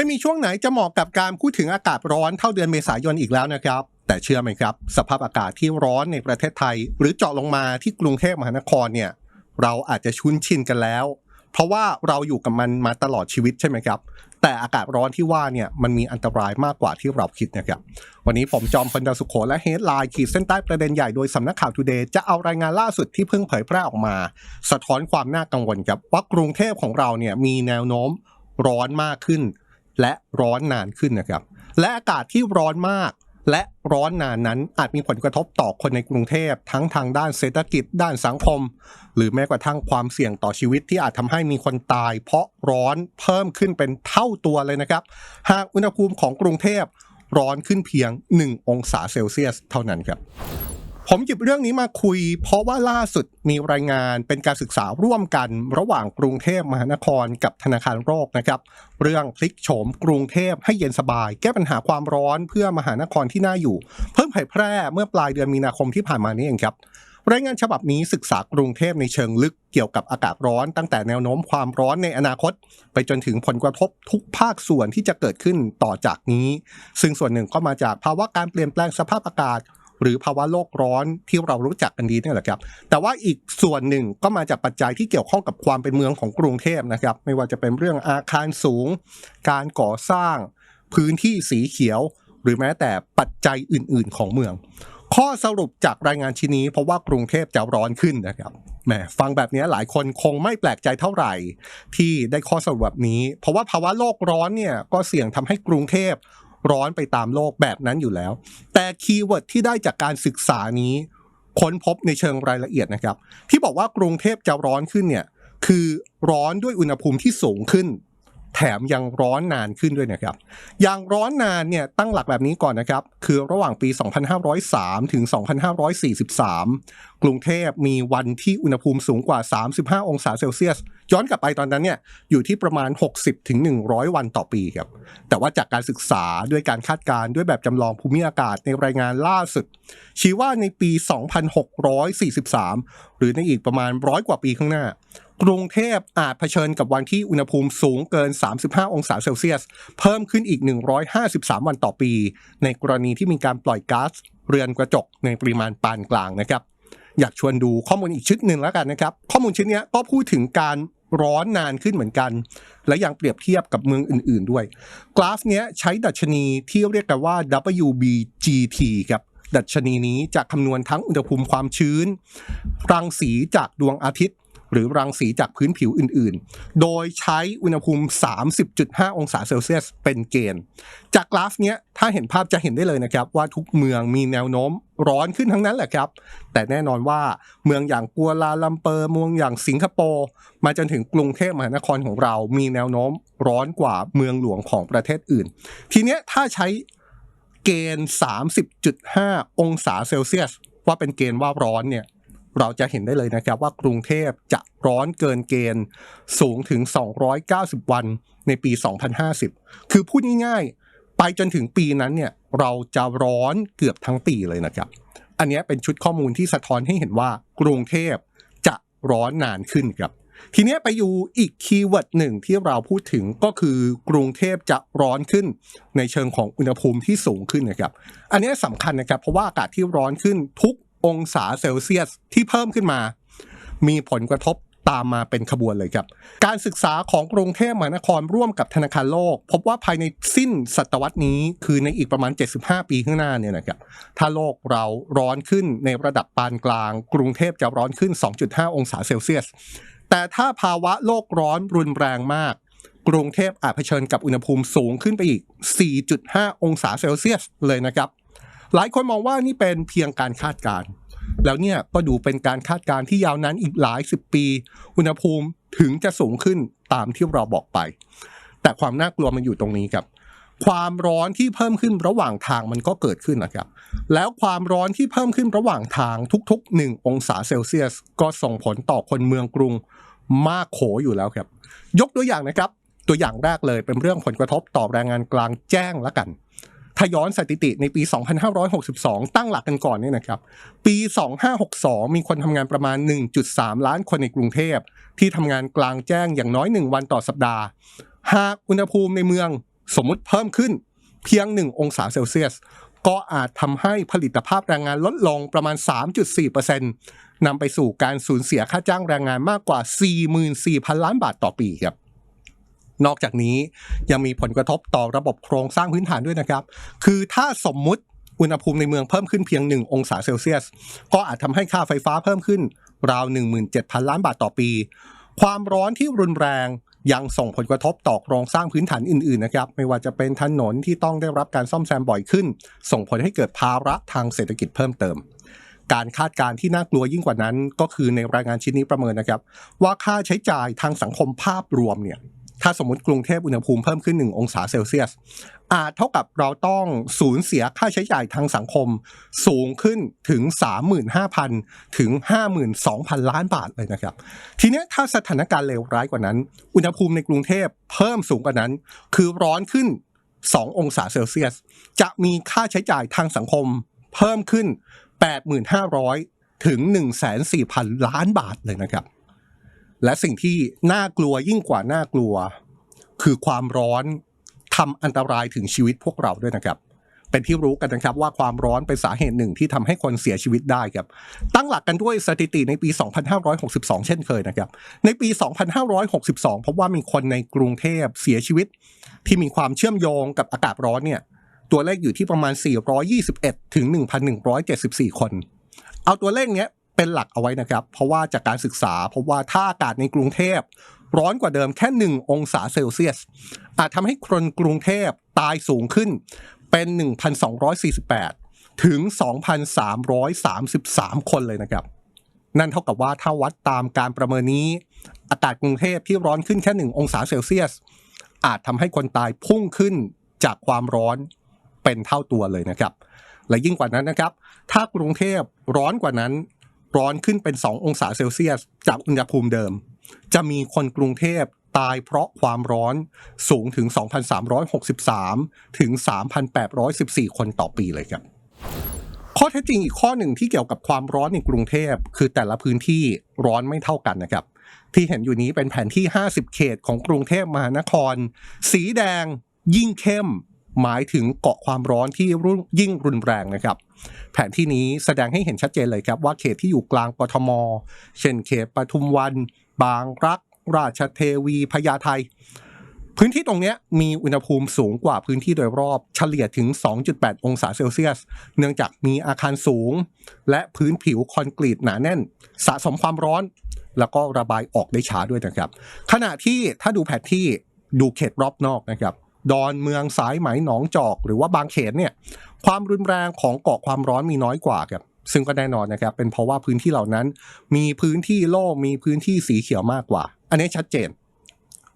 ไม่มีช่วงไหนจะเหมาะกับการพูดถึงอากาศร้อนเท่าเดือนเมษายนอีกแล้วนะครับ แต่เชื่อไหมครับ สภาพอากาศที่ร้อนในประเทศไทย หรือเจาะลงมาที่กรุงเทพมหานครเนี่ยเราอาจจะชุนชินกันแล้ว เพราะว่าเราอยู่กับมันมาตลอดชีวิตใช่ไหมครับ แต่อากาศร้อนที่ว่าเนี่ยมันมีอันตรายมากกว่าที่เราคิดนะครับ วันนี้ผมจอมพลดาวสุขโขและเฮดไลน์ขีดเส้นใต้ประเด็นใหญ่โดยสำนักข่าวทูเดย์จะเอารายงานล่าสุดที่เพิ่งเผยแพร่ออกมา สะท้อนความน่ากังวลครับว่ากรุงเทพของเราเนี่ยมีแนวโน้มร้อนมากขึ้น และร้อนนานขึ้นนะครับ และอากาศที่ร้อนมาก และร้อนนานนั้นอาจมีผลกระทบต่อคนในกรุงเทพทั้งทางด้านเศรษฐกิจด้านสังคม หรือแม้กระทั่งความเสี่ยงต่อชีวิตที่อาจทำให้มีคนตาย เพราะร้อนเพิ่มขึ้นเป็นเท่าตัวเลยนะครับ หากอุณหภูมิของกรุงเทพร้อนขึ้นเพียง 1 องศาเซลเซียสเท่านั้นครับ ผมหยิบเรื่องนี้มาคุย เพราะว่าล่าสุดมีรายงานเป็นการศึกษาร่วมกัน ระหว่างกรุงเทพมหานครกับธนาคารโลกนะครับ เรื่องพลิกโฉมกรุงเทพให้เย็นสบาย แก้ปัญหาความร้อนเพื่อมหานครที่น่าอยู่ เพิ่งเผยแพร่เมื่อปลายเดือนมีนาคมที่ผ่านมานี้เองครับรายงานฉบับนี้ศึกษากรุงเทพในเชิงลึกเกี่ยวกับอากาศร้อนตั้งแต่แนวโน้มความร้อนในอนาคต ไปจนถึงผลกระทบทุกภาคส่วนที่จะเกิดขึ้นต่อจากนี้ ซึ่งส่วนหนึ่งก็มาจากภาวะการเปลี่ยนแปลงสภาพอากาศ หรือภาวะโลกร้อนที่เรารู้จักกันดีนี่แหละครับ แต่ว่าอีกส่วนหนึ่งก็มาจากปัจจัยที่เกี่ยวข้องกับความเป็นเมืองของกรุงเทพนะครับ ไม่ว่าจะเป็นเรื่องอาคารสูง การก่อสร้าง พื้นที่สีเขียว หรือแม้แต่ปัจจัยอื่น ๆ ของเมือง ข้อสรุปจากรายงานชิ้นนี้ เพราะว่ากรุงเทพจะร้อนขึ้นนะครับแหมฟังแบบนี้หลายคนคงไม่แปลกใจเท่าไหร่ ที่ได้ข้อสรุปแบบนี้ เพราะว่าภาวะโลกร้อนเนี่ยก็เสี่ยงทำให้กรุงเทพ ร้อนไปตามโลกแบบนั้นอยู่แล้ว แต่คีย์เวิร์ดที่ได้จากการศึกษานี้ ค้นพบในเชิงรายละเอียดนะครับ ที่บอกว่ากรุงเทพจะร้อนขึ้นเนี่ยคือร้อนด้วยอุณหภูมิที่สูงขึ้น แถมยังร้อนนานขึ้นด้วยนะครับ อย่างร้อนนานเนี่ยตั้งหลักแบบนี้ก่อนนะครับ คือระหว่างปี 2503 ถึง 2543 กรุงเทพมีวันที่อุณหภูมิสูงกว่า 35 องศาเซลเซียส ย้อนกลับไปตอนนั้นเนี่ยอยู่ที่ประมาณ 60ถึง100วันต่อปีครับ แต่ว่าจากการศึกษาด้วยการคาดการณ์ด้วยแบบจำลองภูมิอากาศในรายงานล่าสุด ชี้ว่าในปี 2643 หรือในอีกประมาณร้อยกว่าปีข้างหน้ากรุงเทพอาจเผชิญกับวันที่อุณหภูมิสูงเกิน 35 องศาเซลเซียส เพิ่มขึ้นอีก 153 วันต่อปี ในกรณีที่มีการปล่อยก๊าซเรือนกระจกในปริมาณปานกลางนะครับ อยากชวนดูข้อมูลอีกชุดหนึ่งแล้วกันนะครับ ข้อมูลชิ้นนี้ก็พูดถึงการ ร้อนนานขึ้นเหมือนกัน และยังเปรียบเทียบกับเมืองอื่น ๆ ด้วย กราฟเนี้ยใช้ดัชนีที่เรียกกันว่า WBGT ครับดัชนีนี้จะคำนวณทั้งอุณหภูมิความชื้น รังสีจากดวงอาทิตย์ หรือรังสีจากพื้นผิวอื่นๆ โดยใช้อุณหภูมิ 30.5 องศาเซลเซียสเป็นเกณฑ์ จากกราฟเนี้ยถ้าเห็นภาพจะเห็นได้เลยนะครับ ว่าทุกเมืองมีแนวโน้มร้อนขึ้นทั้งนั้นแหละครับ แต่แน่นอนว่าเมืองอย่างกัวลาลัมเปอร์เมืองอย่างสิงคโปร์มาจนถึงกรุงเทพมหานครของเรา มีแนวโน้มร้อนกว่าเมืองหลวงของประเทศอื่น ทีเนี้ยถ้าใช้เกณฑ์ 30.5 องศาเซลเซียส ว่าเป็นเกณฑ์ว่าร้อนเนี่ย เราจะเห็นได้เลยนะครับว่ากรุงเทพจะร้อนเกินเกณฑ์สูงถึง 290 วันในปี 2050 คือพูดง่ายๆ ไปจนถึงปีนั้นเนี่ยเราจะร้อนเกือบทั้งปีเลยนะครับ อันนี้เป็นชุดข้อมูลที่สะท้อนให้เห็นว่ากรุงเทพจะร้อนนานขึ้นครับทีนี้ไปอยู่อีกคีย์เวิร์ดหนึ่งที่เราพูดถึงก็คือกรุงเทพจะร้อนขึ้น ในเชิงของอุณหภูมิที่สูงขึ้นนะครับ อันนี้ยสำคัญนะครับเพราะว่าอากาศที่ร้อนขึ้นทุก องศาเซลเซียสที่เพิ่มขึ้นมา มีผลกระทบตามมาเป็นขบวนเลยครับ การศึกษาของกรุงเทพมหานครร่วมกับธนาคารโลก พบว่าภายในสิ้นศตวรรษนี้ คือในอีกประมาณ 75 ปีข้างหน้าเนี่ยนะครับ ถ้าโลกเราร้อนขึ้นในระดับปานกลาง กรุงเทพจะร้อนขึ้น 2.5 องศาเซลเซียส แต่ถ้าภาวะโลกร้อนรุนแรงมาก กรุงเทพอาจเผชิญกับอุณหภูมิสูงขึ้นไปอีก 4.5 องศาเซลเซียสเลยนะครับ หลายคนมองว่านี่เป็นเพียงการคาดการณ์แล้วเนี่ยก็ดูเป็นการคาดการณ์ที่ยาวนานอีกหลายสิบปี อุณหภูมิถึงจะสูงขึ้นตามที่เราบอกไป แต่ความน่ากลัวมันอยู่ตรงนี้ครับ ความร้อนที่เพิ่มขึ้นระหว่างทางมันก็เกิดขึ้นนะครับ แล้วความร้อนที่เพิ่มขึ้นระหว่างทางทุกๆ 1 องศาเซลเซียส ก็ส่งผลต่อคนเมืองกรุงมากโขอยู่แล้วครับ ยกตัวอย่างนะครับ ตัวอย่างแรกเลยเป็นเรื่องผลกระทบต่อแรงงานกลางแจ้งละกัน ถ้าย้อนสถิติในปี 2562 ตั้งหลักกันก่อนเนี่ยนะครับ ปี 2562 มีคนทำงานประมาณ 1.3 ล้านคนในกรุงเทพ ที่ทำงานกลางแจ้งอย่างน้อย 1 วันต่อสัปดาห์ หากอุณหภูมิในเมืองสมมุติเพิ่มขึ้นเพียง 1 องศาเซลเซียส ก็อาจทำให้ผลิตภาพแรงงานลดลงประมาณ 3.4%นำไปสู่การสูญเสียค่าจ้างแรงงานมากกว่า 44,000 ล้านบาทต่อปีครับ นอกจากนี้ยังมีผลกระทบต่อระบบโครงสร้างพื้นฐานด้วยนะครับ คือถ้าสมมุติอุณหภูมิในเมืองเพิ่มขึ้นเพียง 1 องศาเซลเซียส ก็อาจทำให้ค่าไฟฟ้าเพิ่มขึ้น ราว 17,000 ล้านบาทต่อปี ความร้อนที่รุนแรงยังส่งผลกระทบต่อโครงสร้างพื้นฐานอื่นๆนะครับ ไม่ว่าจะเป็นถนนที่ต้องได้รับการซ่อมแซมบ่อยขึ้น ส่งผลให้เกิดภาระทางเศรษฐกิจเพิ่มเติม การคาดการณ์ที่น่ากลัวยิ่งกว่านั้น ก็คือในรายงานชิ้นนี้ประเมินนะครับ ว่าค่าใช้จ่ายทางสังคมภาพรวมเนี่ย ถ้าสมมติกรุงเทพอุณหภูมิเพิ่มขึ้น 1 องศาเซลเซียสอาจเท่ากับเราต้องสูญเสียค่าใช้จ่ายทางสังคมสูงขึ้นถึง 35,000 ถึง 52,000 ล้านบาทเลยนะครับ ทีนี้ถ้าสถานการณ์เลวร้ายกว่านั้น อุณหภูมิในกรุงเทพเพิ่มสูงกว่านั้น คือร้อนขึ้น 2 องศาเซลเซียส จะมีค่าใช้จ่ายทางสังคมเพิ่มขึ้น 8,500 ถึง 1,400 0 ล้านบาทเลยนะครับ และสิ่งที่น่ากลัวยิ่งกว่าน่ากลัว คือความร้อนทำอันตรายถึงชีวิตพวกเราด้วยนะครับ เป็นที่รู้กันนะครับว่าความร้อนเป็นสาเหตุหนึ่งที่ทำให้คนเสียชีวิตได้ครับ ตั้งหลักกันด้วยสถิติในปี 2562 เช่นเคยนะครับ ในปี 2562พบว่ามีคนในกรุงเทพเสียชีวิต ที่มีความเชื่อมโยงกับอากาศร้อนเนี่ยตัวเลขอยู่ที่ประมาณ 421 ถึง 1,174 คน เอาตัวเลขเนี้ย เป็นหลักเอาไว้นะครับ เพราะว่าจากการศึกษาพบว่าถ้าอากาศในกรุงเทพร้อนกว่าเดิมแค่ 1 องศาเซลเซียส อาจทำให้คนกรุงเทพตายสูงขึ้นเป็น 1,248 ถึง 2,333 คนเลยนะครับ นั่นเท่ากับว่าถ้าวัดตามการประเมินนี้ อากาศกรุงเทพที่ร้อนขึ้นแค่ 1 องศาเซลเซียส อาจทำให้คนตายพุ่งขึ้นจากความร้อนเป็นเท่าตัวเลยนะครับ และยิ่งกว่านั้นนะครับ ถ้ากรุงเทพร้อนกว่านั้น ร้อนขึ้นเป็น 2 องศาเซลเซียส จากอุณหภูมิเดิม จะมีคนกรุงเทพตายเพราะความร้อนสูงถึง 2,363 ถึง 3,814 คนต่อปีเลยครับ ข้อเท็จจริงอีกข้อหนึ่งที่เกี่ยวกับความร้อนในกรุงเทพ คือแต่ละพื้นที่ร้อนไม่เท่ากันนะครับ ที่เห็นอยู่นี้เป็นแผนที่ 50 เขตของกรุงเทพมหานคร สีแดงยิ่งเข้ม หมายถึงเกาะความร้อนที่รุ่นยิ่งรุนแรงนะครับ แผนที่นี้แสดงให้เห็นชัดเจนเลยครับว่าเขตที่อยู่กลางกทม เช่นเขตปทุมวัน บางรัก ราชเทวีพญาไทพื้นที่ตรงนี้มีอุณหภูมิสูงกว่าพื้นที่โดยรอบเฉลี่ยถึง 2.8 องศาเซลเซียส เนื่องจากมีอาคารสูง และพื้นผิวคอนกรีตหนาแน่น สะสมความร้อน แล้วก็ระบายออกได้ช้าด้วยนะครับ ขณะที่ถ้าดูแผนที่ดูเขตรอบนอกนะครับ ดอนเมืองสายไหมหนองจอก หรือว่าบางเขตเนี่ยความรุนแรงของเกาะความร้อนมีน้อยกว่าครับซึ่งก็แน่นอนนะครับเป็นเพราะว่าพื้นที่เหล่านั้น มีพื้นที่โล่งมีพื้นที่สีเขียวมากกว่า อันนี้ชัดเจน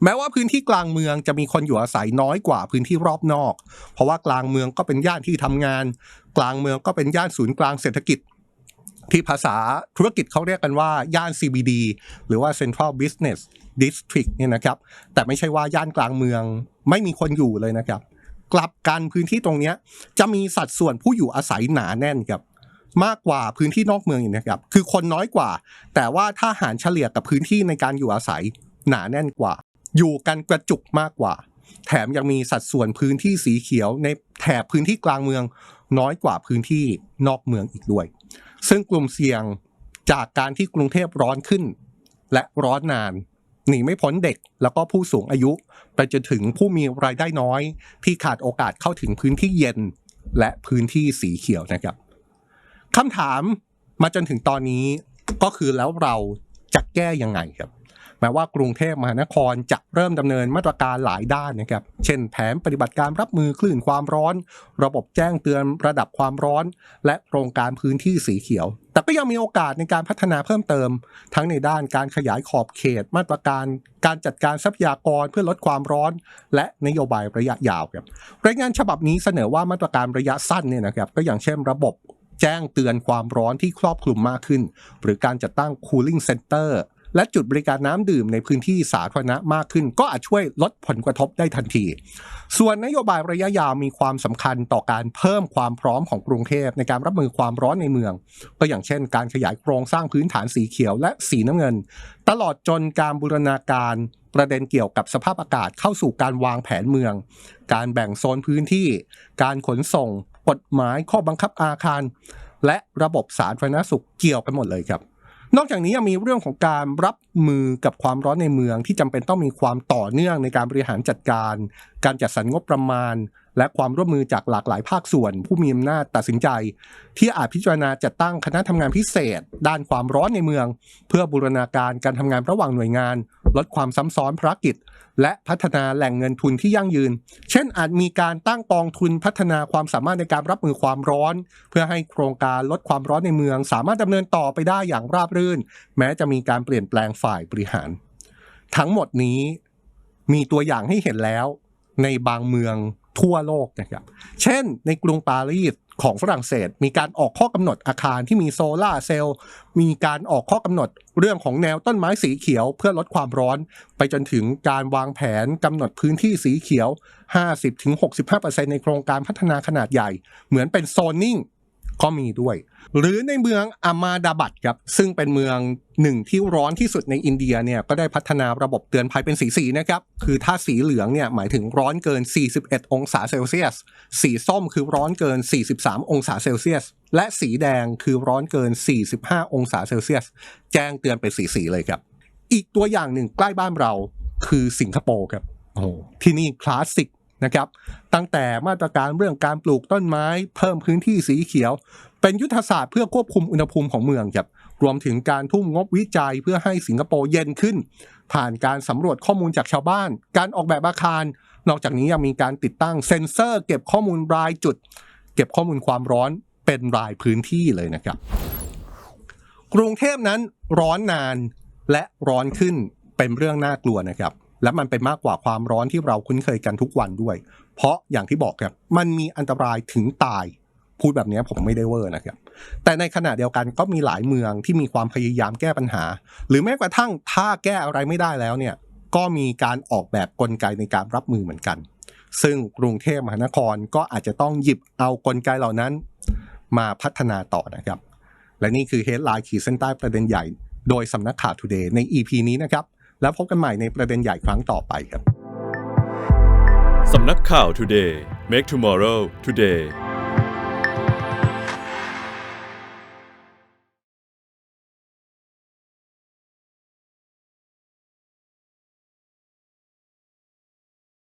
แม้ว่าพื้นที่กลางเมืองจะมีคนอยู่อาศัยน้อยกว่าพื้นที่รอบนอก เพราะว่ากลางเมืองก็เป็นย่านที่ทำงาน กลางเมืองก็เป็นย่านศูนย์กลางเศรษฐกิจ ที่ภาษาธุรกิจเขาเรียกกันว่าย่าน CBD หรือว่า Central Business District เนี่ยนะครับ แต่ไม่ใช่ว่าย่านกลางเมืองไม่มีคนอยู่เลยนะครับ กลับกันพื้นที่ตรงนี้จะมีสัดส่วนผู้อยู่อาศัยหนาแน่นครับมากกว่าพื้นที่นอกเมืองอีกนะครับ คือคนน้อยกว่า แต่ว่าถ้าหารเฉลี่ยกับพื้นที่ในการอยู่อาศัยหนาแน่นกว่า อยู่กันกระจุกมากกว่า แถมยังมีสัดส่วนพื้นที่สีเขียวในแถบพื้นที่กลางเมือง น้อยกว่าพื้นที่นอกเมืองอีกด้วย ซึ่งกลุ่มเสี่ยงจากการที่กรุงเทพร้อนขึ้น และร้อนนาน หนีไม่พ้นเด็กแล้วก็ผู้สูงอายุ ไปจนถึงผู้มีรายได้น้อย ที่ขาดโอกาสเข้าถึงพื้นที่เย็น และพื้นที่สีเขียวนะครับคำถามมาจนถึงตอนนี้ก็คือแล้วเราจะแก้ยังไงครับ แม้ว่ากรุงเทพมหานครจะเริ่มดำเนินมาตรการหลายด้านนะครับ เช่นแผนปฏิบัติการรับมือคลื่นความร้อน ระบบแจ้งเตือนระดับความร้อน และโครงการพื้นที่สีเขียว แต่ก็ยังมีโอกาสในการพัฒนาเพิ่มเติม ทั้งในด้านการขยายขอบเขตมาตรการ การจัดการทรัพยากรเพื่อลดความร้อน และนโยบายระยะยาวครับรายงานฉบับนี้เสนอว่ามาตรการระยะสั้นเนี่ยนะครับก็อย่างเช่นระบบแจ้งเตือนความร้อนที่ครอบคลุมมากขึ้น หรือการจัดตั้ง cooling center และจุดบริการน้ำดื่มในพื้นที่สาธารณะมากขึ้น ก็อาจช่วยลดผลกระทบได้ทันที ส่วนนโยบายระยะยาวมีความสำคัญต่อการเพิ่มความพร้อมของกรุงเทพในการรับมือความร้อนในเมือง ก็อย่างเช่น การขยายโครงสร้างพื้นฐานสีเขียวและสีน้ำเงิน ตลอดจนการบูรณาการประเด็นเกี่ยวกับสภาพอากาศเข้าสู่การวางแผนเมือง การแบ่งโซนพื้นที่ การขนส่ง กฎหมายข้อบังคับอาคาร และระบบสาธารณสุขเกี่ยวกันหมดเลยครับ นอกจากนี้ยังมีเรื่องของการรับมือกับความร้อนในเมืองที่จำเป็นต้องมีความต่อเนื่องในการบริหารจัดการ การจัดสรรงบประมาณ และความร่วมมือจากหลากหลายภาคส่วน ผู้มีอำนาจตัดสินใจ ที่อาจพิจารณาจัดตั้งคณะทำงานพิเศษ ด้านความร้อนในเมือง เพื่อบูรณาการการทำงานระหว่างหน่วยงาน ลดความซ้ำซ้อนภารกิจ และพัฒนาแหล่งเงินทุนที่ยั่งยืน เช่นอาจมีการตั้งกองทุนพัฒนาความสามารถในการรับมือความร้อน เพื่อให้โครงการลดความร้อนในเมือง สามารถดำเนินต่อไปได้อย่างราบรื่น แม้จะมีการเปลี่ยนแปลงฝ่ายบริหาร ทั้งหมดนี้มีตัวอย่างให้เห็นแล้วในบางเมืองทั่วโลกนะครับ เช่นในกรุงปารีส ของฝรั่งเศส มีการออกข้อกำหนดอาคารที่มีโซลาเซลล์มีการออกข้อกำหนดเรื่องของแนวต้นไม้สีเขียวเพื่อลดความร้อน ไปจนถึงการวางแผนกำหนดพื้นที่สีเขียว 50-65%ในโครงการพัฒนาขนาดใหญ่ เหมือนเป็นโซนนิ่ง ก็มีด้วย หรือในเมืองอามาดาบัดครับซึ่งเป็นเมืองหนึ่งที่ร้อนที่สุดในอินเดียเนี่ยก็ได้พัฒนาระบบเตือนภัยเป็นสีๆนะครับคือถ้าสีเหลืองเนี่ยหมายถึงร้อนเกิน 41 องศาเซลเซียส สีส้มคือร้อนเกิน 43 องศาเซลเซียส และสีแดงคือร้อนเกิน 45 องศาเซลเซียส แจ้งเตือนเป็นสีๆเลยครับ อีกตัวอย่างหนึ่งใกล้บ้านเราคือสิงคโปร์ครับโอ้ที่นี่คลาสสิก นะครับ ตั้งแต่มาตรการเรื่องการปลูกต้นไม้เพิ่มพื้นที่สีเขียว เป็นยุทธศาสตร์เพื่อควบคุมอุณหภูมิของเมืองครับรวมถึงการทุ่มงบวิจัยเพื่อให้สิงคโปร์เย็นขึ้น ผ่านการสำรวจข้อมูลจากชาวบ้าน การออกแบบอาคาร นอกจากนี้ยังมีการติดตั้งเซ็นเซอร์ เก็บข้อมูลรายจุด เก็บข้อมูลความร้อนเป็นรายพื้นที่เลยนะครับ กรุงเทพนั้นร้อนนานและร้อนขึ้นเป็นเรื่องน่ากลัวนะครับ และมันเป็นมากกว่าความร้อนที่เราคุ้นเคยกันทุกวันด้วย เพราะอย่างที่บอกครับมันมีอันตรายถึงตาย พูดแบบนี้ผมไม่ได้เวอร์นะครับ แต่ในขณะเดียวกันก็มีหลายเมืองที่มีความพยายามแก้ปัญหา หรือแม้กระทั่งถ้าแก้อะไรไม่ได้แล้วเนี่ยก็มีการออกแบบกลไกในการรับมือเหมือนกัน ซึ่งกรุงเทพมหานครก็อาจจะต้องหยิบเอากลไกเหล่านั้น มาพัฒนาต่อนะครับ และนี่คือ Headline ขีดเส้นใต้ประเด็นใหญ่ โดยสำนักข่าว Today ใน EP นี้นะครับ แล้วพบกันใหม่ในประเด็นใหญ่ครั้งต่อไปครับสำนักข่าว Today Make Tomorrow Today